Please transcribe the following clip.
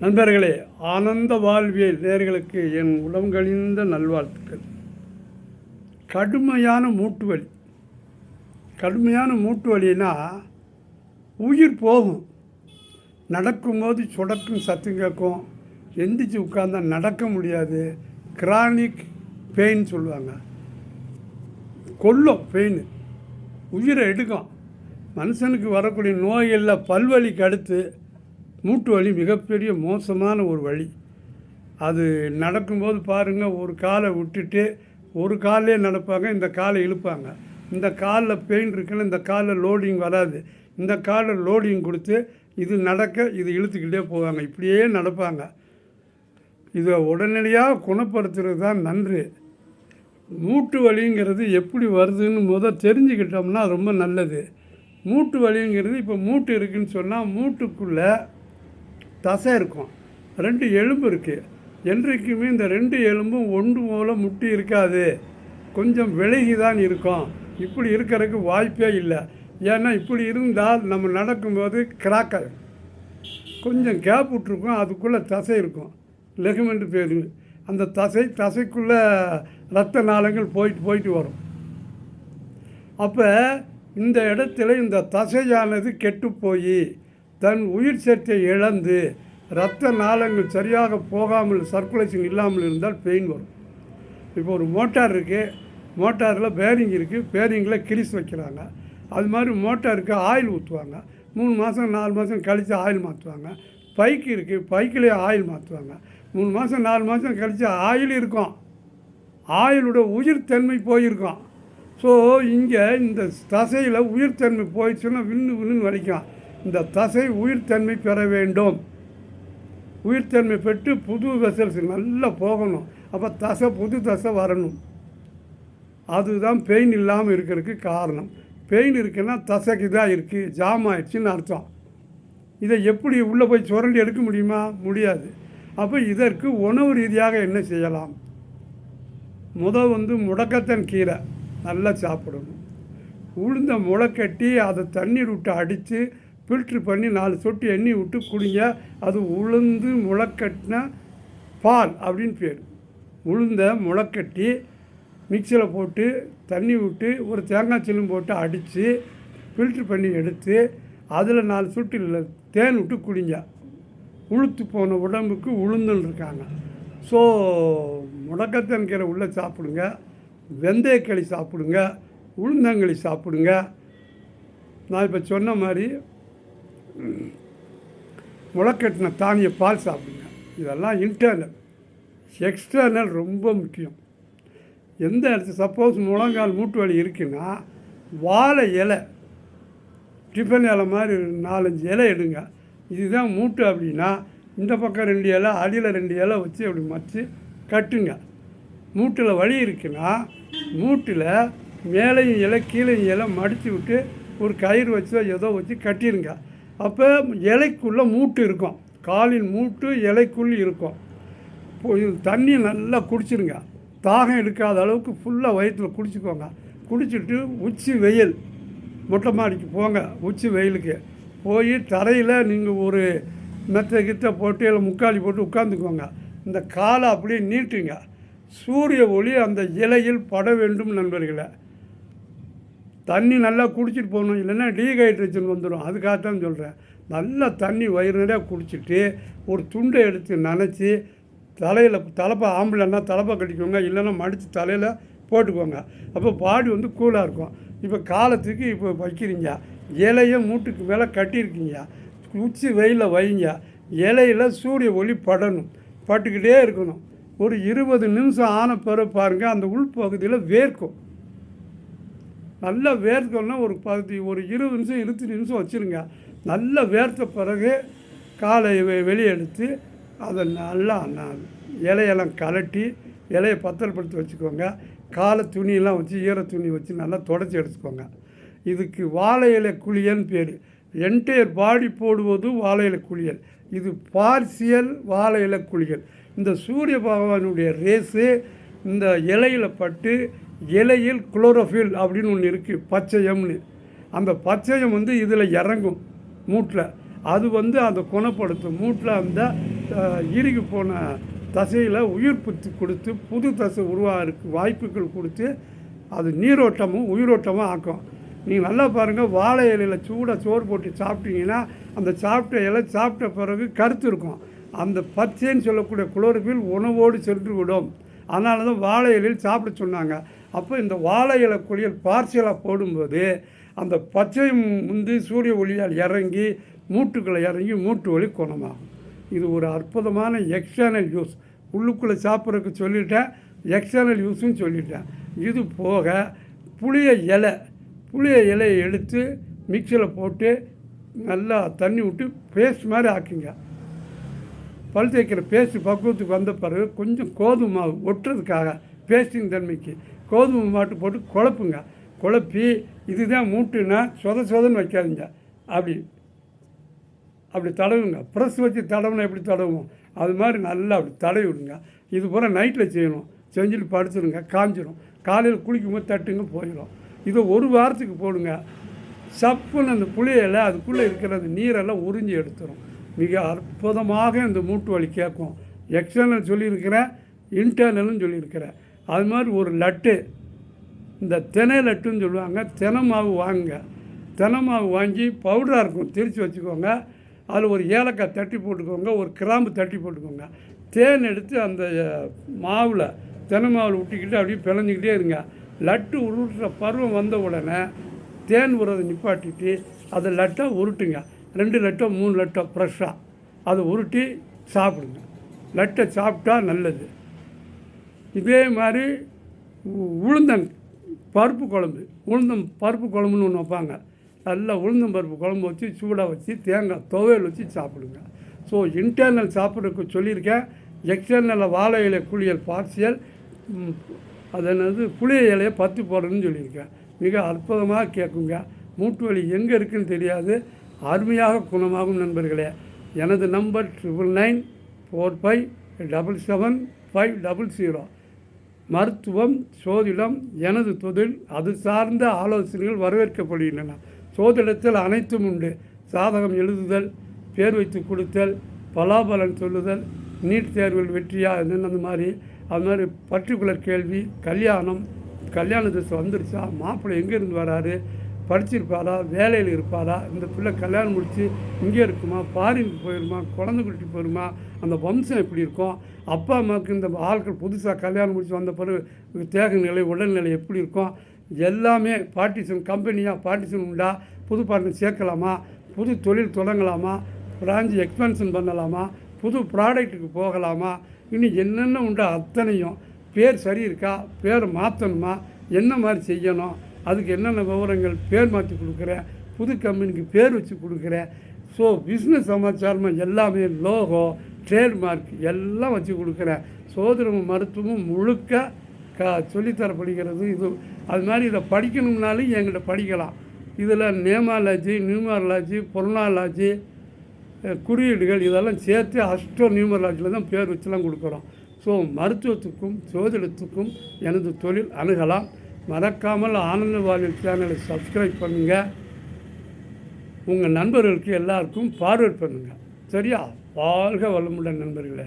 நண்பர்களே ஆனந்த வாழ்வியல் நேர்களுக்கு என் உடம்புகளிந்த நல்வாழ்த்துக்கள். கடுமையான மூட்டு வலி கடுமையான மூட்டு வலினா உயிர் போகும். நடக்கும்போது சுடக்கும் சத்தம் கேட்கும். எந்திரிச்சு உட்காந்தா நடக்க முடியாது. கிரானிக் பெயின் சொல்லுவாங்க. கொல்லும் பெயின் உயிரை எடுக்கும். மனுஷனுக்கு வரக்கூடிய நோய்களில் பல்வலிக்கு அடுத்து மூட்டு வலி மிகப்பெரிய மோசமான ஒரு வழி அது நடக்கும்போது பாருங்கள் ஒரு காலை விட்டுட்டு ஒரு காலே நடப்பாங்க இந்த காலை இழுப்பாங்க. இந்த காலில் பெயின் இருக்குன்னு இந்த காலில் லோடிங் வராது. இந்த காலில் லோடிங் கொடுத்து இது நடக்க இது இழுத்துக்கிட்டே போவாங்க. இப்படியே நடப்பாங்க. இதை உடனடியாக குணப்படுத்துறது தான் நன்று. மூட்டு வலிங்கிறது எப்படி வருதுன்னு முதல் தெரிஞ்சுக்கிட்டோம்னா ரொம்ப நல்லது. மூட்டு வலிங்கிறது இப்போ மூட்டு இருக்குன்னு சொன்னால் மூட்டுக்குள்ளே தசை இருக்கும். ரெண்டு எலும்பு இருக்குது என்றைக்குமே இந்த ரெண்டு எலும்பும் ஒன்று போல முட்டி இருக்காது. கொஞ்சம் விலகி தான் இருக்கும். இப்படி இருக்கிறதுக்கு வாய்ப்பே இல்லை. ஏன்னா இப்படி இருந்தால் நம்ம நடக்கும்போது கிராக் ஆகும் கொஞ்சம் கேப் விட்ருக்கும் அதுக்குள்ளே தசை இருக்கும். லெகுமெண்ட் பேர். அந்த தசை தசைக்குள்ளே ரத்த நாளங்கள் போயிட்டு போயிட்டு வரும். அப்போ இந்த இடத்துல இந்த தசையானது கெட்டு போய் தன் உயிர் சத்தை இழந்து இரத்த நாளங்கள் சரியாக போகாமல் சர்க்குலேஷன் இல்லாமல் இருந்தால் பெயின் வரும். இப்போ ஒரு மோட்டார் இருக்குது மோட்டாரில் பேரிங் இருக்குது பேரிங்கில் கிரிஸ் வைக்கிறாங்க. அது மாதிரி மோட்டாருக்கு ஆயில் ஊற்றுவாங்க மூணு மாதம் நாலு மாதம் கழித்து ஆயில் மாற்றுவாங்க பைக்கு இருக்குது பைக்கிலே ஆயில் மாற்றுவாங்க மூணு மாதம் நாலு மாதம் கழித்து ஆயில் இருக்கும். ஆயிலோட உயிர்த்தன்மை போயிருக்கும். ஸோ இங்கே இந்த தசையில் உயிர்த்தன்மை போயிடுச்சுன்னா விண்ணு விண்ணுன்னு வலிக்கும். இந்த தசை உயிர்த்தன்மை பெற வேண்டும். உயிர்த்தன்மை பெற்று புது வெசல்ஸ் நல்லா போகணும். அப்போ தசை புது தசை வரணும். அதுதான் பெயின் இல்லாமல் இருக்கிறதுக்கு காரணம். பெயின் இருக்குன்னா தசைக்கு தான் இருக்குது ஜாம் ஆயிடுச்சுன்னு அர்த்தம். இதை எப்படி உள்ளே போய் சுரண்டி எடுக்க முடியுமா? முடியாது. அப்போ இதற்கு உணவு ரீதியாக என்ன செய்யலாம்? முதல் வந்து முடக்கத்தன் கீரை நல்லா சாப்பிடணும். உளுந்த முளைக்கட்டி அதை தண்ணீர் விட்டு அடித்து ஃபில்ட்ரு பண்ணி நாலு சொட்டு எண்ணெய் விட்டு குடிங்க. அது உளுந்து முளைக்கட்டின பால் அப்படின்னு பேர். உளுந்த முளைக்கட்டி மிக்சியில் போட்டு தண்ணி விட்டு ஒரு தேங்காய் சில்லும் போட்டு அடித்து ஃபில்ட்ரு பண்ணி எடுத்து அதில் நாலு சொட்டு இல்லை தேன் விட்டு குடிங்க. உளுத்து போன உடம்புக்கு உளுந்துன்னு இருக்காங்க. ஸோ முடக்கத்தன் கீரை உள்ளே சாப்பிடுங்க. வெந்தயக்களி சாப்பிடுங்க. உளுந்தங்களி சாப்பிடுங்க. நான் இப்போ சொன்ன மாதிரி முளைக்கட்டின தானிய பால் சாப்பிடுங்க. இதெல்லாம் இன்டர்னல் எக்ஸ்டர்னல் ரொம்ப முக்கியம். எந்த இடத்துல சப்போஸ் முழங்கால் மூட்டு வலி இருக்குன்னா வாழை இலை டிஃபன் இலை மாதிரி நாலஞ்சு இலை எடுங்க. இதுதான் மூட்டு அப்படின்னா இந்த பக்கம் ரெண்டு இலை அடியில் ரெண்டு இலை வச்சு அப்படி மச்சு கட்டுங்க. மூட்டில் வலி இருக்குன்னா மூட்டில் மேலேயும் இலை கீழேயும் இலை மடித்து விட்டு ஒரு கயிறு வச்சோ ஏதோ வச்சு கட்டிடுங்க அப்போ இலைக்குள்ளே மூட்டு இருக்கும். காலின் மூட்டு இலைக்குள் இருக்கும். தண்ணி நல்லா குடிச்சிருங்க. தாகம் எடுக்காத அளவுக்கு ஃபுல்லாக வயிற்றில் குடிச்சிக்கோங்க. குடிச்சிட்டு உச்சி வெயில். மொட்டை மாடிக்கு போங்க உச்சி வெயிலுக்கு. போய் தரையில் நீங்கள் ஒரு மெத்த கித்த போட்டு இல்லை முக்காலி போட்டு உட்காந்துக்கோங்க இந்த காலை அப்படியே நீட்டுங்க. சூரிய ஒளி அந்த இலையில் பட வேண்டும் நண்பர்களை. தண்ணி நல்லா குடிச்சிட்டு போகணும் இல்லைன்னா டீஹைட்ரேஷன் வந்துடும் அதுக்காகத்தான் சொல்கிறேன் நல்லா தண்ணி வயிறு நிறையா குடிச்சிட்டு ஒரு துண்டை எடுத்து நனைச்சி தலையில் தலைப்பை ஆம்பளைன்னா தலைப்பை கட்டிக்கோங்க இல்லைன்னா மடித்து தலையில் போட்டுக்கோங்க. அப்போ பாடி வந்து கூலாக இருக்கும். இப்போ காலத்துக்கு இப்போ வைக்கிறீங்க இலையை மூட்டுக்கு மேலே கட்டியிருக்கீங்க உச்சி வெயிலில் வைங்க இலையில் சூரிய ஒளி படணும் பட்டுக்கிட்டே இருக்கணும். ஒரு இருபது நிமிஷம் ஆன பிறகு பாருங்கள் அந்த உள்பகுதியில் வேர்க்கும். நல்லா வேர்க்கணும்னா ஒரு பதி ஒரு இருபது நிமிஷம் இருபத்தி நிமிஷம் வச்சுருங்க. நல்லா வேர்த்த பிறகு காலை வெ- வெளியே எடுத்து அதை நல்லா நான் இலையெல்லாம் கலட்டி இலையை பத்திரப்படுத்தி வச்சுக்கோங்க. காலை துணியெல்லாம் வச்சு ஈர துணி வச்சு நல்லா தொடச்சி எடுத்துக்கோங்க. இதுக்கு வாழை இலை குளியல்னு பேர். என்டையர் பாடி போடுவதும் வாழை இலை குளியல் இது பார்சியல் வாழை இலை குளியல் இந்த சூரிய பகவானுடைய ரேஸு இந்த இலையில் பட்டு இலையில் குளோரோஃபில் அப்படின்னு ஒன்று இருக்குது பச்சையம்னு. அந்த பச்சையம் வந்து இதில் இறங்கும் மூட்டில். அது வந்து அதை குணப்படுத்தும். மூட்டில் அந்த இறுகி போன தசையில் உயிர் புத்து கொடுத்து புது தசை உருவாகிறதுக்கு வாய்ப்புகள் கொடுத்து அது நீரோட்டமும் உயிரோட்டமும் ஆக்கும். நீங்கள் நல்லா பாருங்கள் வாழை இலையில் சூடாக சோறு போட்டு சாப்பிட்டீங்கன்னா அந்த சாப்பிட்ட இலை சாப்பிட்ட பிறகு கருத்து இருக்கும். அந்த பச்சைன்னு சொல்லக்கூடிய குளோரோஃபில் உணவோடு சென்று விடும். அதனால தான் வாழை இலையில் சாப்பிட சொன்னாங்க. அப்போ இந்த வாழை இலை குளியல் பார்சியலாக போடும்போது அந்த பச்சை முந்து சூரிய ஒளியால் இறங்கி மூட்டுக்குள்ளே இறங்கி மூட்டு வலி குணமாகும். இது ஒரு அற்புதமான எக்ஸ்டர்னல் யூஸ் உள்ளுக்குள்ளே சாப்பிட்றதுக்கு சொல்லிட்டேன் எக்ஸ்டர்னல் யூஸும் சொல்லிட்டேன். இது போக புளிய இலை புளிய இலையை எடுத்து மிக்சியில் போட்டு நல்லா தண்ணி விட்டு பேஸ்ட் மாதிரி ஆக்குங்க. பல் தேய்க்கிற பேஸ்ட் பக்குவத்துக்கு வந்த பிறகு கொஞ்சம் கோதுமை மாவு ஒட்டுறதுக்காக பேஸ்டிங் தன்மைக்கு. கோதுமை மாட்டு போட்டு குழப்புங்க. குழப்பி இதுதான் மூட்டுன்னா சொத சொதன்னு வைக்காதீங்க. அப்படி. அப்படி தடவுங்க. ப்ரெஸ் வச்சு தடவுனா எப்படி தடவும் அது மாதிரி நல்லா அப்படி தடவி விடுங்க. இது பூரா நைட்டில் செய்யணும். செஞ்சுட்டு படுத்துருங்க. காஞ்சிடும் காலையில் குளிக்கும்போது தட்டுங்க போயிடும் இதை ஒரு வாரத்துக்கு போடுங்க. சப்புன்னு அந்த புளியில் அதுக்குள்ளே இருக்கிற அந்த நீரெல்லாம் உறிஞ்சி எடுத்துரும். மிக அற்புதமாக இந்த மூட்டு வலி கேட்கும். எக்ஸ்டர்னல் சொல்லியிருக்கிறேன் இன்டர்னல்னு சொல்லியிருக்கிறேன். அது மாதிரி ஒரு லட்டு. இந்த தினை லட்டுன்னு சொல்லுவாங்க. தினை மாவு வாங்குங்க. தினை மாவு வாங்கி பவுடராக இருக்கும். திரித்து வச்சுக்கோங்க. அதில் ஒரு ஏலக்காய் தட்டி போட்டுக்கோங்க. ஒரு கிராம்பு தட்டி போட்டுக்கோங்க. தேன் எடுத்து அந்த மாவில் தினை மாவில் விட்டுக்கிட்டு அப்படியே பிணைஞ்சிக்கிட்டே இருங்க. லட்டு உருட்டுற பருவம் வந்த உடனே தேன் உரதை நிப்பாட்டிட்டு அதை லட்டாக உருட்டுங்க. ரெண்டு லட்டோ மூணு லட்டோ ஃப்ரெஷ்ஷாக அதை உருட்டி சாப்பிடுங்க. லட்டை சாப்பிட்டா நல்லது. இதே மாதிரி உ- உளுந்தன் பருப்பு குழம்பு உளுந்தம் பருப்பு குழம்புன்னு ஒன்று வைப்பாங்க. நல்லா உளுந்தம் பருப்பு குழம்பு வச்சு சூடாக வச்சு தேங்காய் துவையல் வச்சு சாப்பிடுங்க. ஸோ இன்டர்னல் சாப்பிட்றதுக்கு சொல்லியிருக்கேன். எக்ஸ்டர்னலில் வாழை இலை குளியல் பார்சியல் அது என்னது புளிய இலையை பத்து போடுறதுன்னு சொல்லியிருக்கேன். மிக அற்புதமாக கேட்குங்க. மூட்டு வலி எங்கே இருக்குன்னு தெரியாது. அருமையாக குணமாகும் நண்பர்களே. எனது number triple nine four five double seven five double zero. மருத்துவம் சோதிடம் எனது தொழில் அது சார்ந்த ஆலோசனைகள் வரவேற்கப்படுகின்றன. சோதிடத்தில் அனைத்தும் உண்டு. சாதகம் எழுதுதல் பேர் வைத்து கொடுத்தல் பலாபலன் சொல்லுதல் நீட் தேர்வில் வெற்றியா என்னென்ன அந்த மாதிரி. அது மாதிரி பர்டிகுலர் கேள்வி கல்யாணம் கல்யாண திசை வந்துருச்சா மாப்பிள்ளை எங்கேருந்து வராரு படிச்சிருப்பாளா வேலையில் இருப்பாளா இந்த பிள்ளை கல்யாணம் முடித்து இங்கே இருக்குமா ஃபாரினுக்கு போயிருமா குழந்தை குட்டி போயிருமா அந்த வம்சம் எப்படி இருக்கும் அப்பா அம்மாவுக்கு இந்த ஆட்கள் புதுசாக கல்யாணம் முடித்து வந்த பிறகு தேக நிலை உடல்நிலை எப்படி இருக்கும் எல்லாமே பார்ட்டிஷன் கம்பெனியாக பார்ட்டிஷன் உண்டா புது பார்ட்னர் சேர்க்கலாமா புது தொழில் தொடங்கலாமா பிரான்ச் எக்ஸ்பென்ஷன் பண்ணலாமா புது ப்ராடக்ட்டுக்கு போகலாமா இன்னும் என்னென்ன உண்டோ அத்தனையும் பேர் சரி இருக்கா பேரை மாற்றணுமா என்ன மாதிரி செய்யணும் அதுக்கு என்னென்ன விவரங்கள் பேர் மாற்றி கொடுக்குறேன் புது கம்பெனிக்கு பேர் வச்சு கொடுக்குறேன். ஸோ பிஸ்னஸ் சமாச்சாரமாக எல்லாமே லோகோ ட்ரேட்மார்க் எல்லாம் வச்சு கொடுக்குறேன். சோதனமும் மருத்துவமும் முழுக்க க சொல்லித்தரப்படுகிறது. இது அது மாதிரி இதை படிக்கணும்னாலும் என்கிட்ட படிக்கலாம். இதில் நேமாலஜி நியூமராலஜி பொருளாலஜி குறியீடுகள் இதெல்லாம் சேர்த்து அஸ்ட்ரோ நியூமராலஜியில் தான் பேர் வச்சுலாம் கொடுக்குறோம். ஸோ மருத்துவத்துக்கும் சோதிடத்துக்கும் எனது தொழில் அணுகலாம். மறக்காமல் ஆனந்த வாலில் சேனலை சப்ஸ்கிரைப் பண்ணுங்கள் உங்கள் நண்பர்களுக்கு எல்லாருக்கும் ஃபார்வர்ட் பண்ணுங்கள் சரியா? வாழ்க வளமுடன் நண்பர்களே.